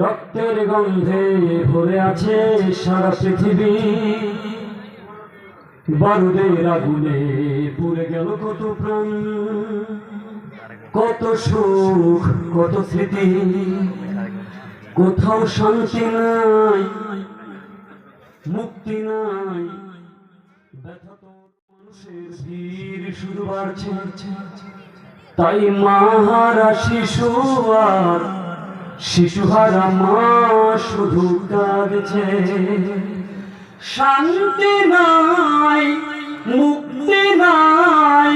রক্তের গন্ধে ভরে আছে সারা পৃথিবী। বারুদের আগুনে পুড়ে গেল কত প্রাণ, কত সুখ, কত স্মৃতি। কোথাও শান্তি নাই, মুক্তি নাই। তাই মাহারা শিশু আর শিশুহারা মা শুধু কাঁদছে। শান্তি নাই, মুক্তি নাই,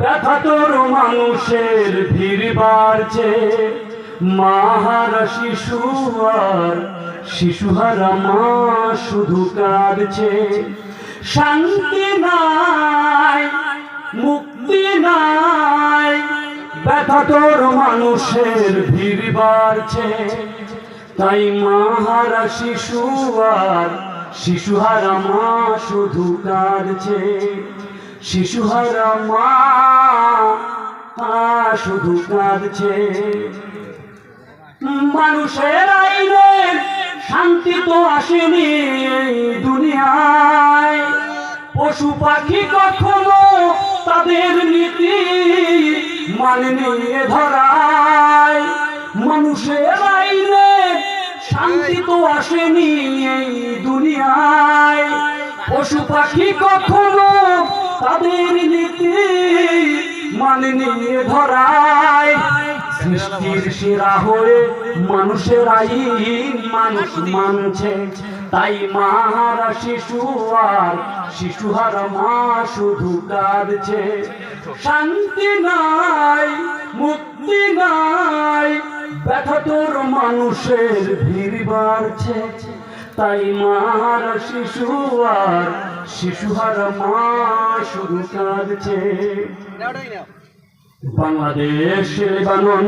ব্যথা তোর মানুষের ভিড় বাড়ছে। মাহারা শিশু আর শিশুহারা মা শুধু কাঁদছে। শান্তি নাই, মুক্তি নাই, ব্যথা তোর মানুষের ভিড় বাড়ছে। তাই মাহারা শিশু আর শিশুহারা মা শুধু কাঁদছে। শিশুহারা মা শুধু কাঁদছে। মানুষের আইনে শান্তি তো আসেনি দুনিয়ায়। পশু পাখি কখনো তাদের নীতি মানে নিয়ে ধরায়। মানুষের আইনে শান্তি তো আসেনি এই দুনিয়ায়। পশু পাখি কখনো তাদের নীতি মানে নিয়ে ধরায়। সৃষ্টির সেরা হয়ে মানুষের আইন মানুষ মানছে। তাই মাহারা শিশু আর শিশুহার মা শুধু কাঁদছে। শান্তি নাই, মুক্তি নাই, ব্যথা তোর মানুষের ভিড় বাড়ছে। তাই মাহারা শিশু আর শিশুহার মা শুধু কাঁদছে। Bangladesh Lebanon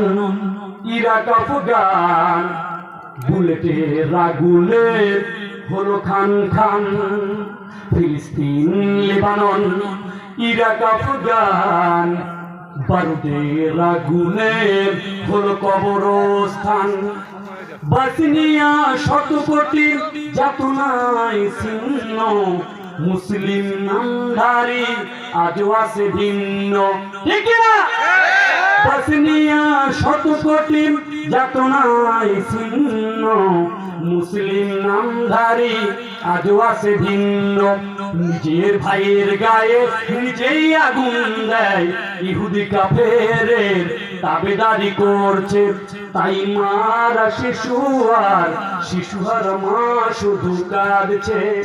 Iraq, Afghan. বুলেটে রাগুলে হলো খান খান। ফিলিস্তিন, লেবানন, ইরাক, আফগান। বারুদে রাগুলে হলো কবরস্থান। বাসনিয়া শত কোটি যাতনায় ছিন্ন। মুসলিম নামধারী আজও ভিন্ন। ঠিক না বসনিয়া শত যাতনায় ছিন্ন। মুসলিম নামধারী আজও ভিন্ন। নিজের ভাইয়ের গায়ে নিজেই আগুন দেয়। ইহুদি কাফেরের তাবেদারি করছে। তাই মারা শিশু আর শিশুহার মা শুধু কাঁদছে।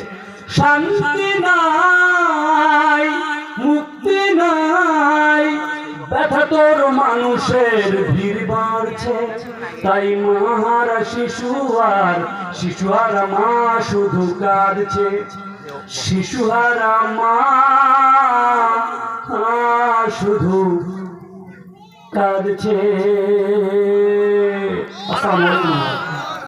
শান্তি নাই, মুক্তি নাই। ব্যথা তোর মানুষের ভিড় বাড়ছে। তাই মাহারা শিশু আর শিশু আর মা শুধু কাঁদছে। শিশু আর মা শুধু কাঁদছে। আসসালামু আলাইকুম।